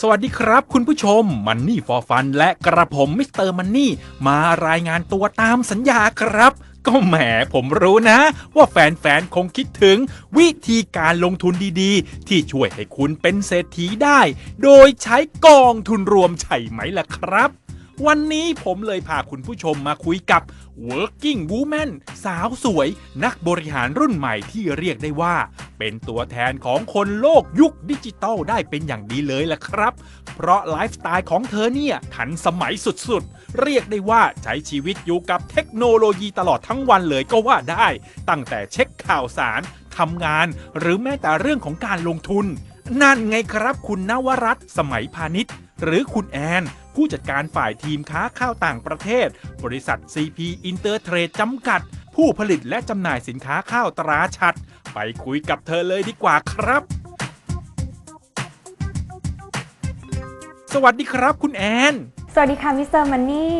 สวัสดีครับคุณผู้ชมมันนี่ฟอร์ฟันและกระผมมิสเตอร์มันนี่มารายงานตัวตามสัญญาครับ ก็แหมผมรู้นะ ว่าแฟนๆ คงคิดถึงวิธีการลงทุนดีๆ ที่ช่วยให้คุณเป็นเศรษฐีได้ โดยใช้กองทุนรวมใช่ไหมล่ะครับ วันนี้ผมเลยพาคุณผู้ชมมาคุยกับ working woman สาวสวย นักบริหารรุ่นใหม่ที่เรียกได้ว่า เป็นตัวแทนของคนโลกยุคดิจิตอลได้เป็นอย่างดีเลยล่ะครับ เพราะไลฟ์สไตล์ของเธอเนี่ย ทันสมัยสุดๆ เรียกได้ว่าใช้ชีวิตอยู่กับเทคโนโลยีตลอดทั้งวันเลยก็ว่าได้ ตั้งแต่เช็คข่าวสารทำงาน หรือแม้แต่เรื่องของการลงทุน นั่นไงครับคุณนวรัตน์สมัยพาณิชย์หรือคุณแอน ผู้จัดการฝ่ายทีมค้าข้าวต่างประเทศ บริษัท CP Intertrade จำกัด ผู้ผลิตและจำหน่ายสินค้าข้าวตราชัด ไปคุยกับเธอเลยดีกว่าครับ สวัสดีครับคุณแอน สวัสดีค่ะมิสเตอร์มันนี่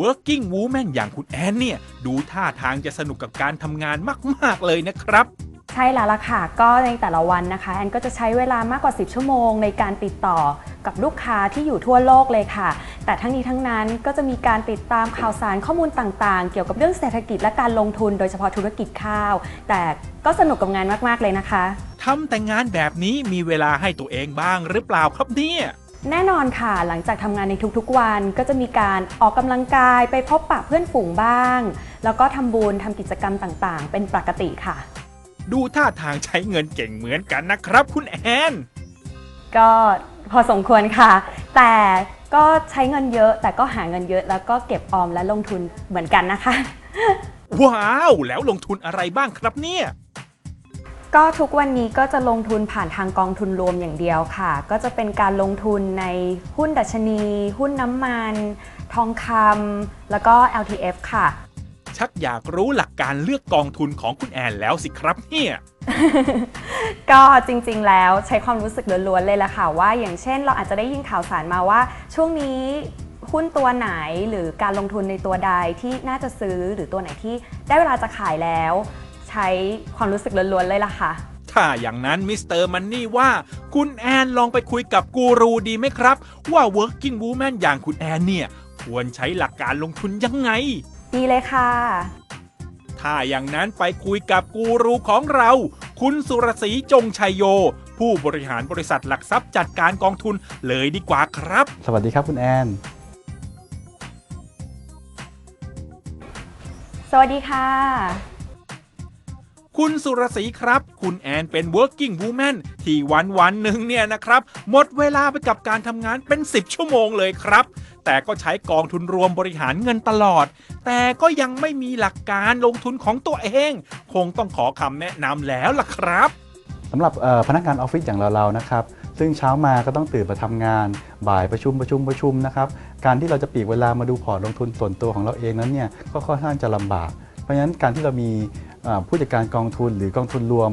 Working Woman อย่างคุณแอนเนี่ย ดูท่าทางจะสนุกกับการทำงานมาก ๆ เลยนะครับ ใช่แล้วล่ะค่ะ ก็ในแต่ละวันนะคะ แอนก็จะใช้เวลามากกว่า 10 ชั่วโมง ในการติดต่อกับลูกค้าที่อยู่ทั่วโลกเลยค่ะ แต่ทั้งนี้ทั้งนั้นก็จะมีการติดตามข่าวสารข้อมูลต่างๆ เกี่ยวกับเรื่องเศรษฐกิจและการลงทุนโดยเฉพาะธุรกิจข้าว แต่ก็สนุกกับงานมากๆเลยนะคะทำแต่งานแบบนี้มีเวลาให้ตัวเองบ้างหรือเปล่าครับเนี่ยแน่นอนค่ะ หลังจากทำงานในทุกๆวัน ก็จะมีการออกกำลังกายไปพบปะเพื่อนฝูงบ้าง แล้วก็ทำบุญทำกิจกรรมต่างๆ เป็นปกติค่ะ ดูท่าทางใช้เงินเก่งเหมือนกันนะครับ คุณแอน ก็พอสมควรค่ะ แต่ก็ใช้เงินเยอะ แต่ก็หาเงินเยอะ แล้วก็เก็บออมและลงทุนเหมือนกันนะคะ ว้าว แล้วลงทุนอะไรบ้างครับเนี่ย ก็ทุกวันนี้ก็จะลงทุนผ่านทางกองทุนรวมอย่างเดียวค่ะ ก็จะเป็นการลงทุนในหุ้นดัชนี หุ้นน้ำมัน ทองคำแล้วก็ LTF ค่ะ ชักอยากรู้หลักการเลือกกองทุนของคุณแอนแล้วสิครับเนี่ยก็จริงๆ แล้วใช้ความรู้สึกล้วนๆ เลยละค่ะ ว่าอย่างเช่นเราอาจจะได้ยินข่าวสารมาว่าช่วงนี้หุ้นตัวไหนหรือการลงทุนในตัวใดที่น่าจะซื้อหรือตัวไหนที่ได้เวลาจะขายแล้ว ใช้ความรู้สึกล้วนๆ เลยล่ะค่ะ ถ้าอย่างนั้นมิสเตอร์มันนี่ว่าคุณแอนลองไปคุยกับกูรูดีไหมครับ ว่า working woman อย่างคุณแอนเนี่ย ควรใช้หลักการลงทุนยังไง ดีเลยค่ะ ถ้าอย่างนั้นไปคุยกับกูรูของเรา คุณสุรศรีจงชัยโย ผู้บริหารบริษัทหลักทรัพย์จัดการกองทุนเลยดีกว่าครับ สวัสดีครับคุณแอน สวัสดีค่ะ คุณสุรศรีครับ คุณแอนเป็น working woman ที่วันวันๆหนึ่งเนี่ยนะครับ หมดเวลาไปกับการทำงานเป็น 10 ชั่วโมงเลยครับ แต่ก็ใช้กองทุนรวมบริหารเงินตลอด แต่ก็ยังไม่มีหลักการลงทุนของตัวเอง คงต้องขอคำแนะนำแล้วล่ะครับสำหรับพนักงานออฟฟิศอย่างเราๆนะครับซึ่งเช้ามาก็ต้องตื่นมาทำงาน บ่ายประชุมประชุมประชุมนะครับการที่เราจะปีกเวลามาดูพอร์ตลงทุนส่วนตัวของเราเองนั้นเนี่ยก็ค่อนข้างจะลำบาก เพราะฉะนั้นการที่เรามีผู้จัดการกองทุนหรือกองทุนรวม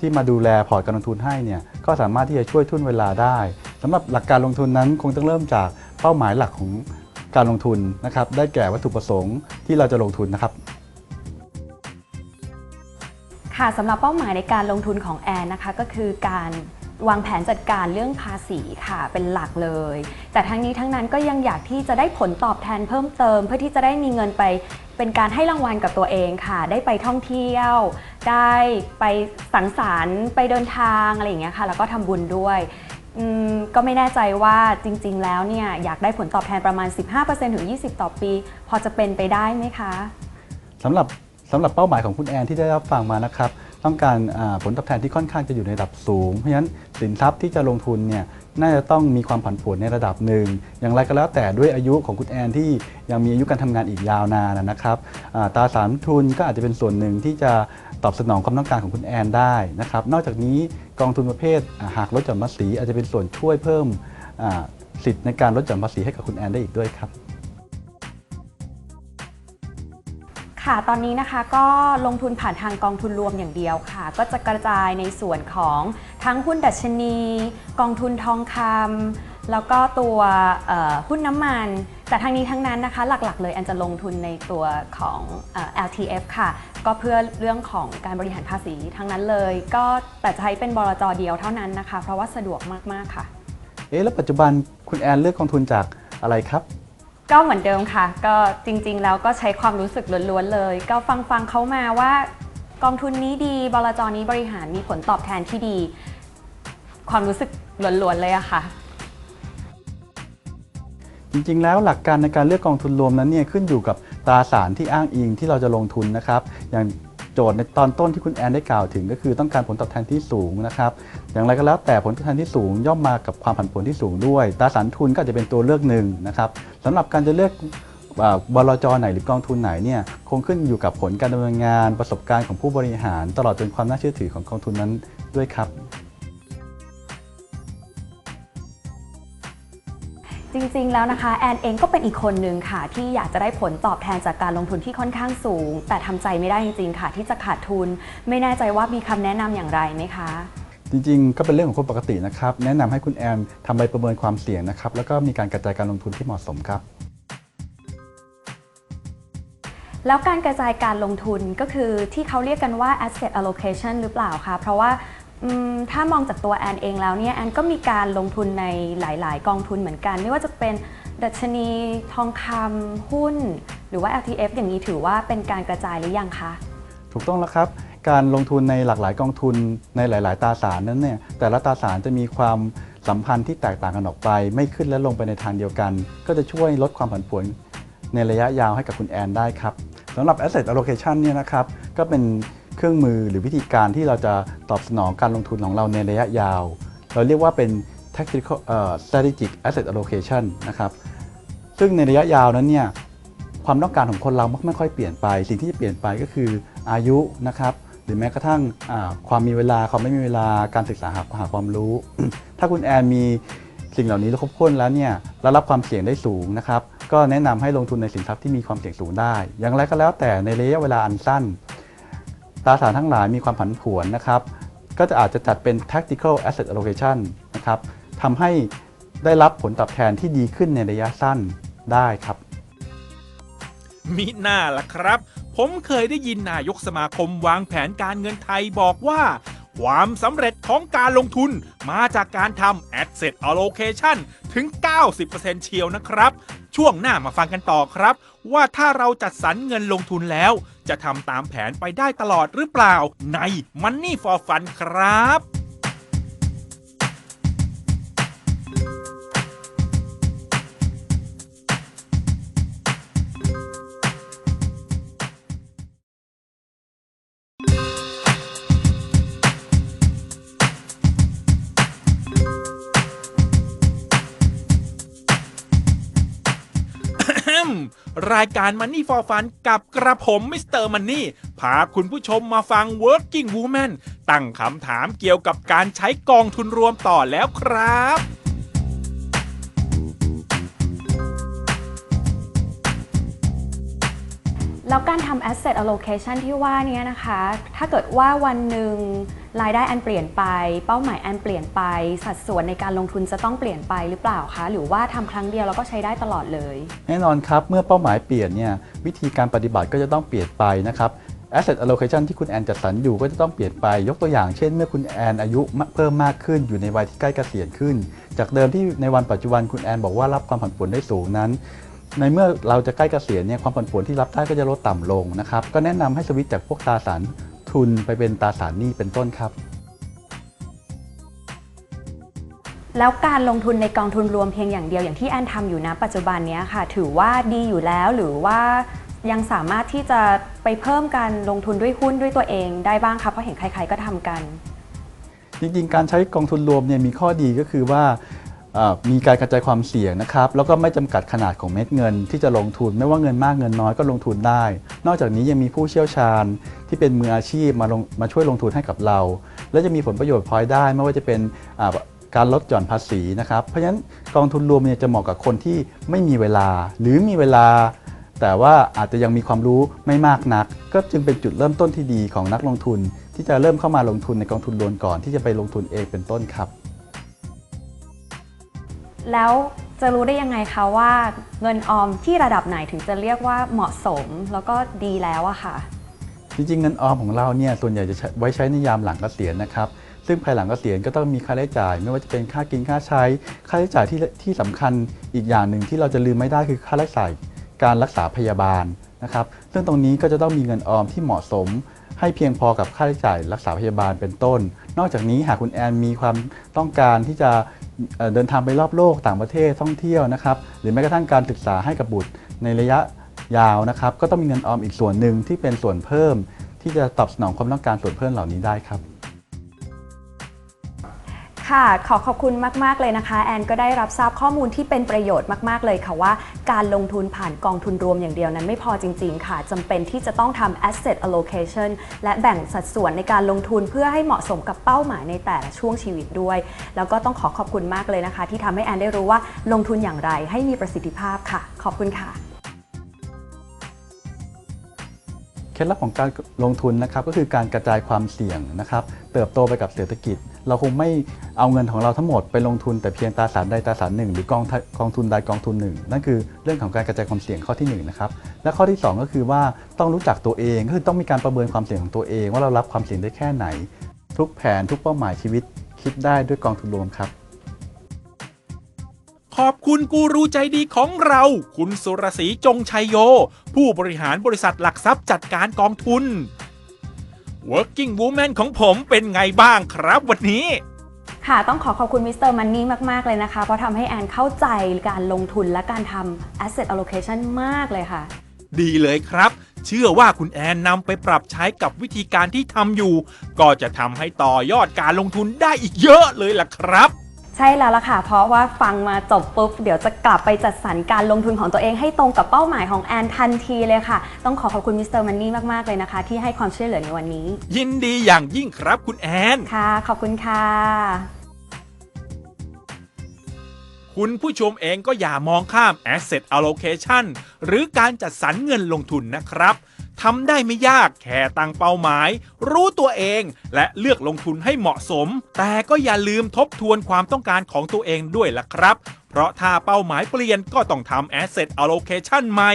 ที่มาดูแลพอร์ตการลงทุนให้เนี่ยก็สามารถที่จะช่วยทุนเวลาได้สำหรับหลักการลงทุนนั้นคงต้องเริ่มจาก เป้าหมายหลักของการลงทุนนะครับได้แก่วัตถุประสงค์ที่เราจะลงทุนนะครับ ค่ะสำหรับเป้าหมายในการลงทุนของแอนนะคะก็คือการวางแผนจัดการเรื่องภาษีค่ะเป็นหลักเลย แต่ทั้งนี้ทั้งนั้นก็ยังอยากที่จะได้ผลตอบแทนเพิ่มเติม เพื่อที่จะได้มีเงินไปเป็นการให้รางวัลกับตัวเองค่ะ ได้ไปท่องเที่ยว ได้ไปสังสรรค์ ไปเดินทางอะไรอย่างเงี้ยค่ะ แล้วก็ทำบุญด้วย ก็ไม่แน่ใจว่าจริง ๆ แล้วเนี่ยอยากได้ผลตอบแทนประมาณ 15%ถึง 20 ต่อปี พอจะเป็นไปได้ไหมคะสำหรับสำหรับเป้าหมายของคุณแอนที่ได้รับฟังมานะครับต้องการผลตอบแทนที่ค่อนข้างจะอยู่ในระดับสูง เพราะฉะนั้นสินทรัพย์ที่จะลงทุนเนี่ยน่าจะต้องมีความผันผวนในระดับหนึ่ง อย่างไรก็แล้วแต่ด้วยอายุของคุณแอนที่ยังมีอายุการทำงานอีกยาวนานนะครับ ตราสารทุนก็อาจจะเป็นส่วนหนึ่งที่จะตอบสนองความต้องการของคุณแอนได้นะครับนอกจากนี้กองทุนประเภทหากลดหย่อนภาษีอาจจะเป็นส่วนช่วยเพิ่มสิทธิ์ในการลดหย่อนภาษีให้กับคุณแอนได้อีกด้วยครับค่ะ ตอนนี้นะคะก็ลงทุนผ่านทางกองทุนรวมอย่างเดียวค่ะ ก็จะกระจายในส่วนของทั้งหุ้นดัชนี กองทุนทองคำแล้วก็ตัวหุ้นน้ำมัน แต่ทั้งนี้ทั้งนั้นนะคะหลักๆ เลยแอนจะลงทุนในตัวของเอ่อ LTF ค่ะ ก็เพื่อเรื่องของการบริหารภาษีทั้งนั้นเลย ก็แต่ใช้เป็นบลจเดียวเท่านั้นนะคะ เพราะว่าสะดวกมากๆค่ะเอ๊ะแล้วปัจจุบันคุณแอนเลือกกองทุนจากอะไรครับ ก็เหมือนเดิมค่ะ ก็จริงๆ แล้วก็ใช้ความรู้สึกล้วนๆเลย ก็ฟังฟังๆเขามาว่ากองทุนนี้ดีบลจนี้บริหารมีผลตอบแทนที่ดี ความรู้สึกล้วนๆเลยอะค่ะ จริงๆ แล้วหลักการในการเลือกกองทุนรวมนั้นเนี่ยขึ้นอยู่กับตราสารที่อ้างอิงที่เราจะลงทุนนะครับ อย่างโจทย์ในตอนต้นที่คุณแอนได้กล่าวถึงก็คือต้องการผลตอบแทนที่สูงนะครับ อย่างไรก็แล้วแต่ผลตอบแทนที่สูงย่อมมากับความผันผวนที่สูงด้วยตราสารทุนก็อาจจะเป็นตัวเลือกหนึ่งนะครับสำหรับการจะเลือกบลจไหนหรือกองทุนไหนเนี่ยคงขึ้นอยู่กับผลการดำเนินงาน ประสบการณ์ของผู้บริหาร ตลอดจนความน่าเชื่อถือของกองทุนนั้นด้วยครับ จริงๆ แล้วนะคะแอนเองก็เป็นอีกคนนึงค่ะ ที่อยากจะได้ผลตอบแทนจากการลงทุนที่ค่อนข้างสูง แต่ทำใจไม่ได้จริงๆ ค่ะ ที่จะขาดทุน ไม่แน่ใจว่ามีคำแนะนำอย่างไรไหมคะ จริงๆ ก็เป็นเรื่องของคนปกตินะครับ แนะนำให้คุณแอนทำใบประเมินความเสี่ยงนะครับ แล้วก็มีการกระจายการลงทุนที่เหมาะสมครับแล้วการกระจายการลงทุนก็คือที่เขาเรียกกันว่า asset allocation หรือเปล่าคะ เพราะว่าอืม ถ้ามองจากตัวแอนเองแล้วเนี่ยแอนก็มีการลงทุนในหลาย ๆ กองทุนเหมือนกัน ไม่ว่าจะเป็นดัชนีทองคำหุ้น หรือว่า LTF อย่างนี้ถือว่าเป็นการกระจายหรือยังคะ ถูกต้องแล้วครับ การลงทุนในหลากหลายกองทุนในหลาย ๆ ตราสารนั้นเนี่ยแต่ละตราสารจะมีความสัมพันธ์ที่แตกต่างกันออกไป ไม่ขึ้นและลงไปในทางเดียวกัน ก็จะช่วยลดความผันผวนในระยะยาวให้กับคุณแอนได้ครับสำหรับ asset allocation เนี่ยนะครับก็เป็น เครื่องมือหรือวิธีการที่เราจะตอบสนองการลงทุนของเราในระยะยาว เราเรียกว่าเป็น tactical strategic asset allocation นะครับซึ่งในระยะยาวนั้นเนี่ยความต้องการของคนเราไม่ค่อยเปลี่ยนไป สิ่งที่จะเปลี่ยนไปก็คืออายุนะครับหรือแม้กระทั่งความมีเวลาความไม่มีเวลาการศึกษาหาหาความรู้ ถ้าคุณแอนมีสิ่งเหล่านี้ครบถ้วนแล้วเนี่ยแล้วรับความเสี่ยงได้สูงนะครับก็แนะนำให้ลงทุนในสินทรัพย์ที่มีความเสี่ยงสูงได้ อย่างไรก็แล้วแต่ในระยะเวลาอันสั้น ตราสารทั้งหลายมีความผันผวนนะครับ ก็จะอาจจะจัดเป็น tactical asset allocation นะครับทำให้ได้รับผลตอบแทนที่ดีขึ้นในระยะสั้นได้ครับ มิหน้าล่ะครับ ผมเคยได้ยินนายกสมาคมวางแผนการเงินไทยบอกว่า ความสำเร็จของการลงทุนมาจากการทำ asset allocation ถึง 90%เชียวนะครับ ช่วงหน้ามาฟังกันต่อครับ ว่าถ้าเราจัดสรรเงินลงทุนแล้ว จะทำตามแผนไปได้ตลอดหรือเปล่า ใน Money for Fun ครับ รายการ Money for Fun กับกระผมมิสเตอร์มันนี่พาคุณผู้ชมมาฟัง Working Woman ตั้งคำถามเกี่ยวกับการใช้กองทุนรวมต่อแล้วครับ แล้วการทำ asset allocation ที่ว่านี้นะคะ ถ้าเกิดว่าวันหนึ่งรายได้อันเปลี่ยนไป เป้าหมายอันเปลี่ยนไป สัดส่วนในการลงทุนจะต้องเปลี่ยนไปหรือเปล่าคะ หรือว่าทำครั้งเดียวแล้วก็ใช้ได้ตลอดเลย แน่นอนครับ เมื่อเป้าหมายเปลี่ยนเนี่ยวิธีการปฏิบัติก็จะต้องเปลี่ยนไปนะครับ asset allocation ที่คุณแอนจัดสรรอยู่ก็จะต้องเปลี่ยนไป ยกตัวอย่างเช่น เมื่อคุณแอนอายุเพิ่มมากขึ้นอยู่ในวัยที่ใกล้เกษียณขึ้น จากเดิมที่ในวันปัจจุบันคุณแอนบอกว่ารับความผันผวนได้สูงนั้น ในเมื่อเราจะใกล้เกษียณเนี่ยความผันผวนที่รับได้ก็จะลดต่ำลงนะครับ ก็แนะนำให้สวิตช์จากพวกตราสารทุนไปเป็นตราสารหนี้เป็นต้นครับ แล้วการลงทุนในกองทุนรวมเพียงอย่างเดียวอย่างที่แอนทำอยู่นะปัจจุบันเนี้ยค่ะ ถือว่าดีอยู่แล้วหรือว่ายังสามารถที่จะไปเพิ่มการลงทุนด้วยหุ้นด้วยตัวเองได้บ้างคะเพราะเห็นใครๆก็ทำกัน จริงๆ การใช้กองทุนรวมเนี่ยมีข้อดีก็คือว่าเอ่อ มีการกระจายความเสี่ยงนะครับแล้วก็ไม่จำกัดขนาดของเม็ดเงิน ที่จะลงทุนไม่ว่าเงินมากเงินน้อยก็ลงทุนได้ นอกจากนี้ยังมีผู้เชี่ยวชาญที่เป็นมืออาชีพมาลงมาช่วยลงทุนให้กับเรา และจะมีผลประโยชน์พลอยได้ไม่ว่าจะเป็นการลดหย่อนภาษีนะครับเพราะฉะนั้นกองทุนรวมเนี่ยจะเหมาะกับคนที่ไม่มีเวลา หรือมีเวลา แต่ว่าอาจจะยังมีความรู้ไม่มากนัก ก็จึงเป็นจุดเริ่มต้นที่ดีของนักลงทุน ที่จะเริ่มเข้ามาลงทุนในกองทุนรวมก่อนที่จะไปลงทุนเองเป็นต้นครับ แล้วจะรู้ได้ยังไงคะว่าเงินออมที่ระดับไหนถึงจะเรียกว่าเหมาะสมแล้วก็ดีแล้วอะค่ะ จริงๆเงินออมของเราเนี่ยส่วนใหญ่จะใช้ไว้ใช้ในยามหลังเกษียณนะครับ ซึ่งภายหลังเกษียณก็ต้องมีค่าใช้จ่าย ไม่ว่าจะเป็นค่ากินค่าใช้ ค่าใช้จ่ายที่ที่สำคัญอีกอย่างหนึ่งที่เราจะลืมไม่ได้คือค่าใช้จ่ายการรักษาพยาบาลนะครับซึ่งตรงนี้ก็จะต้องมีเงินออมที่เหมาะสม ให้เพียงพอกับค่าใช้จ่ายรักษาพยาบาลเป็นต้น นอกจากนี้หากคุณแอนมีความต้องการที่จะ เดินทางไปรอบโลกต่างประเทศท่องเที่ยวนะครับหรือแม้กระทั่งการศึกษาให้กับบุตรในระยะยาวนะครับ ก็ต้องมีเงินออมอีกส่วนหนึ่งที่เป็นส่วนเพิ่ม ที่จะตอบสนองความต้องการส่วนเพิ่มเหล่านี้ได้ครับ ค่ะ ขอขอบคุณมาก ๆ เลยนะคะ แอนก็ได้รับทราบข้อมูลที่เป็นประโยชน์มาก ๆ เลยค่ะว่า การลงทุนผ่านกองทุนรวมอย่างเดียวนั้นไม่พอจริง ๆ ค่ะจำเป็นที่จะต้องทำ asset allocation และแบ่งสัดส่วนในการลงทุนเพื่อให้เหมาะสมกับเป้าหมายในแต่ละช่วงชีวิตด้วย แล้วก็ต้องขอขอบคุณมากเลยนะคะ ที่ทำให้แอนได้รู้ว่าลงทุนอย่างไรให้มีประสิทธิภาพค่ะ ขอบคุณค่ะ เคล็ดลับของการลงทุนนะครับก็คือการกระจายความเสี่ยงนะครับ เติบโตไปกับเศรษฐกิจ เราคงไม่เอาเงินของเราทั้งหมดไปลงทุนแต่เพียงตราสารใดตราสารหนึ่งหรือกองกองทุนใดกองทุนหนึ่งนั่นคือเรื่องของการกระจายความเสี่ยงข้อที่หนึ่งนะครับและข้อที่สองก็คือว่าต้องรู้จักตัวเองก็คือต้องมีการประเมินความเสี่ยงของตัวเอง ว่าเรารับความเสี่ยงได้แค่ไหน ทุกแผนทุกเป้าหมายชีวิตคิดได้ด้วยกองทุนรวมครับ ขอบคุณกูรูใจดีของเรา คุณสุรศรีจงชัยโย ผู้บริหารบริษัทหลักทรัพย์จัดการกองทุน Working Woman ของผมเป็นไงบ้างครับวันนี้ ค่ะ ต้องขอขอบคุณมิสเตอร์มันนี่มาก ๆ เลยนะคะ เพราะทำให้แอนเข้าใจการลงทุนและการทำ asset allocation มากเลยค่ะ ดีเลยครับ เชื่อว่าคุณแอนนำไปปรับใช้กับวิธีการที่ทำอยู่ ก็จะทำให้ต่อยอดการลงทุนได้อีกเยอะเลยล่ะครับ ใช่แล้วล่ะค่ะ เพราะว่าฟังมาจบปุ๊บ เดี๋ยวจะกลับไปจัดสรรการลงทุนของตัวเองให้ตรงกับเป้าหมายของแอนทันทีเลยค่ะ ต้องขอขอบคุณมิสเตอร์มันนี่มาก ๆ เลยนะคะ ที่ให้ความช่วยเหลือในวันนี้ ยินดีอย่างยิ่งครับคุณแอน ค่ะ ขอบคุณค่ะ คุณผู้ชมเองก็อย่ามองข้าม asset allocation หรือการจัดสรรเงินลงทุนนะครับ ทำได้ไม่ยากแค่ตั้งเป้าหมาย รู้ตัวเอง และเลือกลงทุนให้เหมาะสม แต่ก็อย่าลืมทบทวนความต้องการของตัวเองด้วยล่ะครับ เพราะถ้าเป้าหมายเปลี่ยนก็ต้องทำ asset allocation ใหม่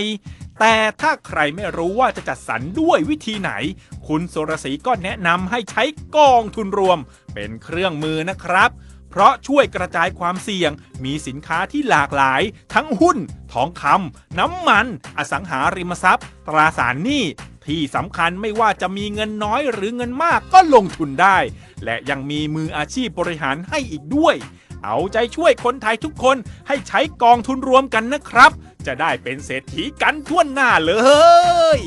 แต่ถ้าใครไม่รู้ว่าจะจัดสรรด้วยวิธีไหน คุณสุรศรีก็แนะนำให้ใช้กองทุนรวม เป็นเครื่องมือนะครับ เพราะช่วยกระจายความเสี่ยง มีสินค้าที่หลากหลาย ทั้งหุ้น ทองคำ น้ำมัน อสังหาริมทรัพย์ ตราสารหนี้ ที่สำคัญไม่ว่าจะมีเงินน้อยหรือเงินมากก็ลงทุนได้ และยังมีมืออาชีพบริหารให้อีกด้วย เอาใจช่วยคนไทยทุกคนให้ใช้กองทุนรวมกันนะครับ จะได้เป็นเศรษฐีกันทั่วหน้าเลย